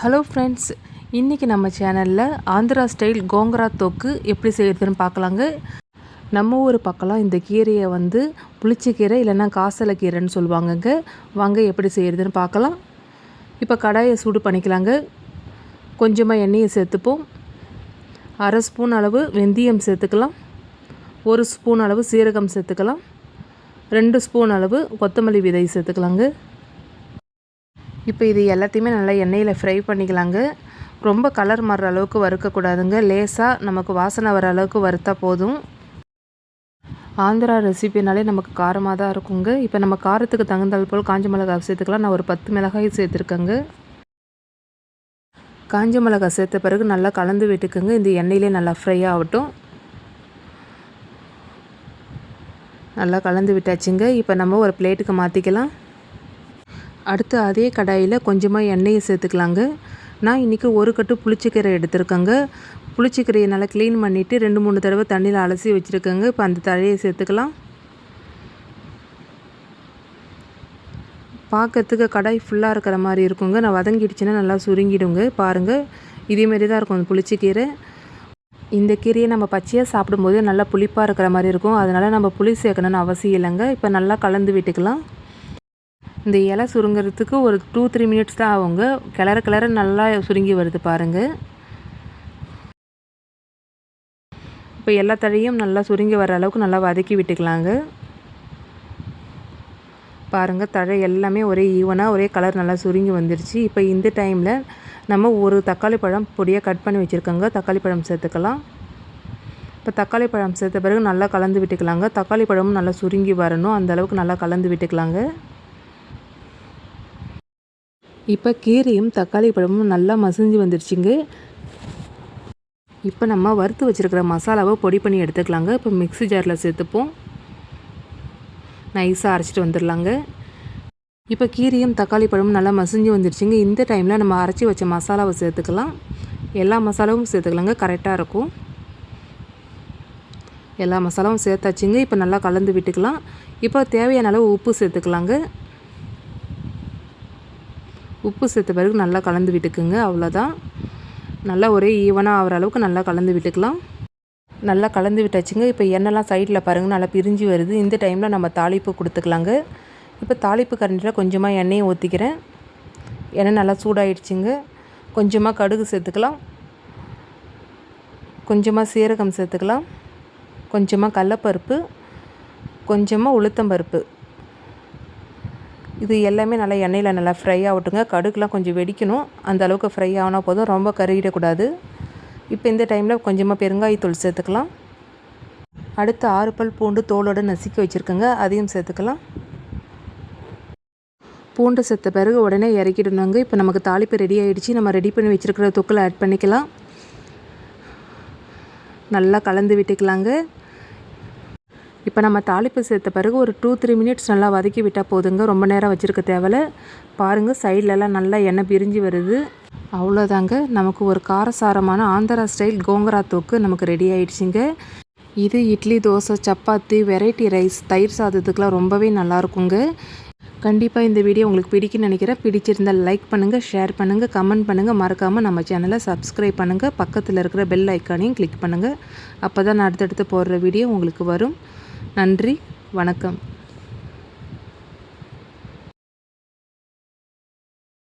Hello friends இன்றைக்கி நம்ம சேனலில் ஆந்திரா ஸ்டைல் கோங்கரா தோக்கு எப்படி செய்கிறதுன்னு பார்க்கலாங்க. நம்ம ஊர் பக்கம்லாம் இந்த கீரையை வந்து புளிச்சக்கீரை இல்லைன்னா காசலை கீரைன்னு சொல்லுவாங்கங்க. வாங்க எப்படி செய்கிறதுன்னு பார்க்கலாம். இப்போ கடாயை சூடு பண்ணிக்கலாங்க. கொஞ்சமாக எண்ணெயை சேர்த்துப்போம். அரை ஸ்பூன் அளவு வெந்தயம் சேர்த்துக்கலாம். ஒரு ஸ்பூன் அளவு சீரகம் சேர்த்துக்கலாம். ரெண்டு ஸ்பூன் அளவு கொத்தமல்லி விதை சேர்த்துக்கலாங்க. இப்போ இது எல்லாத்தையுமே நல்லா எண்ணெயில் ஃப்ரை பண்ணிக்கலாங்க. ரொம்ப கலர் மாறுற அளவுக்கு வறுக்கக்கூடாதுங்க. லேசாக நமக்கு வாசனை வர அளவுக்கு வறுத்தா போதும். ஆந்திரா ரெசிபினாலே நமக்கு காரமாக தான் இருக்குங்க. இப்போ நம்ம காரத்துக்கு தகுந்தால் போல் காஞ்ச மிளகாய் சேர்த்துக்கலாம். நான் ஒரு பத்து மிளகாய் சேர்த்துருக்கேங்க. காஞ்ச மிளகாய் சேர்த்த பிறகு நல்லா கலந்து விட்டுக்குங்க. இந்த எண்ணெயிலே நல்லா ஃப்ரை ஆகட்டும். நல்லா கலந்து விட்டாச்சுங்க. இப்போ நம்ம ஒரு பிளேட்டுக்கு மாற்றிக்கலாம் அடுத்து அதே கடாயில் கொஞ்சமாக எண்ணெயை சேர்த்துக்கலாங்க. நான் இன்றைக்கி ஒரு கட்டு புளிச்சக்கீரை எடுத்திருக்கேங்க. புளிச்சக்கீரையை நல்லா க்ளீன் பண்ணிவிட்டு ரெண்டு மூணு தடவை தண்ணியில் அலசி வச்சுருக்கேங்க. இப்போ அந்த தழையை சேர்த்துக்கலாம். பார்க்கறதுக்கு கடாய் ஃபுல்லாக இருக்கிற மாதிரி இருக்குங்க. நான் வதங்கிடுச்சுன்னா நல்லா சுருங்கிடுங்க. பாருங்கள் இதேமாரி தான் இருக்கும் அந்த புளிச்சக்கீரை. இந்த கீரையை நம்ம பச்சையாக சாப்பிடும்போது நல்லா புளிப்பாக இருக்கிற மாதிரி இருக்கும். அதனால் நம்ம புளி சேர்க்கணுன்னு அவசியம் இல்லைங்க. இப்போ நல்லா கலந்து விட்டுக்கலாம். இந்த இலை சுருங்கிறதுக்கு ஒரு டூ த்ரீ மினிட்ஸ் தான் ஆகுங்க. கிளற கிளற நல்லா சுருங்கி வருது பாருங்கள் இப்போ எல்லா தழையும் நல்லா சுருங்கி வர அளவுக்கு நல்லா வதக்கி விட்டுக்கலாங்க. பாருங்கள் தழை எல்லாமே ஒரே ஈவனாக ஒரே கலர் நல்லா சுருங்கி வந்துருச்சு. இப்போ இந்த டைமில் நம்ம ஒரு தக்காளி பழம் பொடியாக கட் பண்ணி வச்சுருக்கோங்க. தக்காளி பழம் சேர்த்துக்கலாம். இப்போ தக்காளி பழம் சேர்த்த பிறகு நல்லா கலந்து விட்டுக்கலாங்க. தக்காளி பழமும் நல்லா சுருங்கி வரணும். அந்தளவுக்கு நல்லா கலந்து விட்டுக்கலாங்க. இப்போ கீரையும் தக்காளி பழமும் நல்லா மசிஞ்சு வந்துருச்சுங்க. இப்போ நம்ம வறுத்து வச்சுருக்கிற மசாலாவை பொடி பண்ணி எடுத்துக்கலாங்க. இப்போ மிக்ஸி ஜாரில் சேர்த்துப்போம். நைஸாக அரைச்சிட்டு வந்துடலாங்க இப்போ கீரையும் தக்காளி பழமும் நல்லா மசிஞ்சு வந்துருச்சுங்க. இந்த டைமில் நம்ம அரைச்சி வச்ச மசாலாவை சேர்த்துக்கலாம். எல்லா மசாலாவும் சேர்த்துக்கலாங்க. கரெக்டாக இருக்கும். எல்லா மசாலாவும் சேர்த்தாச்சுங்க. இப்போ நல்லா கலந்து விட்டுக்கலாம். இப்போ தேவையான அளவு உப்பு சேர்த்துக்கலாங்க. உப்பு சேர்த்த பிறகு நல்லா கலந்து விட்டுக்குங்க அவ்வளோதான். நல்லா ஒரே ஈவனாக ஆகிற அளவுக்கு நல்லா கலந்து விட்டுக்கலாம். நல்லா கலந்து விட்டாச்சுங்க இப்போ எண்ணெய்லாம் சைடில் பாருங்கள் நல்லா பிரிஞ்சு வருது. இந்த டைமில் நம்ம தாளிப்பு கொடுத்துக்கலாங்க. இப்போ தாளிப்பு கரண்டியில் கொஞ்சமாக எண்ணெயை ஊற்றிக்கிறேன் எண்ணெய் நல்லா சூடாயிடுச்சுங்க. கொஞ்சமாக கடுகு சேர்த்துக்கலாம். கொஞ்சமாக சீரகம் சேர்த்துக்கலாம். கொஞ்சமாக கடலப்பருப்பு. கொஞ்சமாக உளுத்தம்பருப்பு இது எல்லாமே நல்லா எண்ணெயில் நல்லா ஃப்ரை ஆகட்டுங்க கடுகுலாம் கொஞ்சம் வெடிக்கணும். அந்த அளவுக்கு ஃப்ரை ஆனால் போதும். ரொம்ப கருகிடக்கூடாது. இப்போ இந்த டைமில் கொஞ்சமாக பெருங்காயத்தூள் சேர்த்துக்கலாம். அடுத்து ஆறு பல் பூண்டு தோலோடு நசுக்கி வச்சுருக்கோங்க. அதையும் சேர்த்துக்கலாம். பூண்டு சேர்த்த பிறகு உடனே இறக்கிடணுங்க. இப்போ நமக்கு தாளிப்பு ரெடி ஆகிடுச்சு நம்ம ரெடி பண்ணி வச்சுருக்கிற தொக்கில் ஆட் பண்ணிக்கலாம். நல்லா கலந்து விட்டுக்கலாங்க. இப்போ நம்ம தாளிப்பு சேர்த்த பிறகு ஒரு டூ த்ரீ மினிட்ஸ் நல்லா வதக்கி விட்டால் போதுங்க. ரொம்ப நேரம் வச்சுருக்க தேவையில்ல. பாருங்கள் சைட்லலாம் நல்லா எண்ணெய் பிரிஞ்சு வருது. அவ்வளோதாங்க. நமக்கு ஒரு காரசாரமான ஆந்திரா ஸ்டைல் கோங்கரா தூக்கு நமக்கு ரெடி ஆயிடுச்சுங்க. இது இட்லி தோசை சப்பாத்தி வெரைட்டி ரைஸ் தயிர் சாதத்துக்கெலாம் ரொம்பவே நல்லாயிருக்குங்க. கண்டிப்பாக இந்த வீடியோ உங்களுக்கு பிடிக்குன்னு நினைக்கிறேன். பிடிச்சிருந்தால் லைக் பண்ணுங்கள் ஷேர் பண்ணுங்கள் கமெண்ட் பண்ணுங்கள் மறக்காமல் நம்ம சேனலை சப்ஸ்கிரைப் பண்ணுங்கள் பக்கத்தில் இருக்கிற பெல் ஐக்கானையும் கிளிக் பண்ணுங்கள் அப்போ தான் நான் அடுத்தடுத்து போடுற வீடியோ உங்களுக்கு வரும். நன்றி வணக்கம்.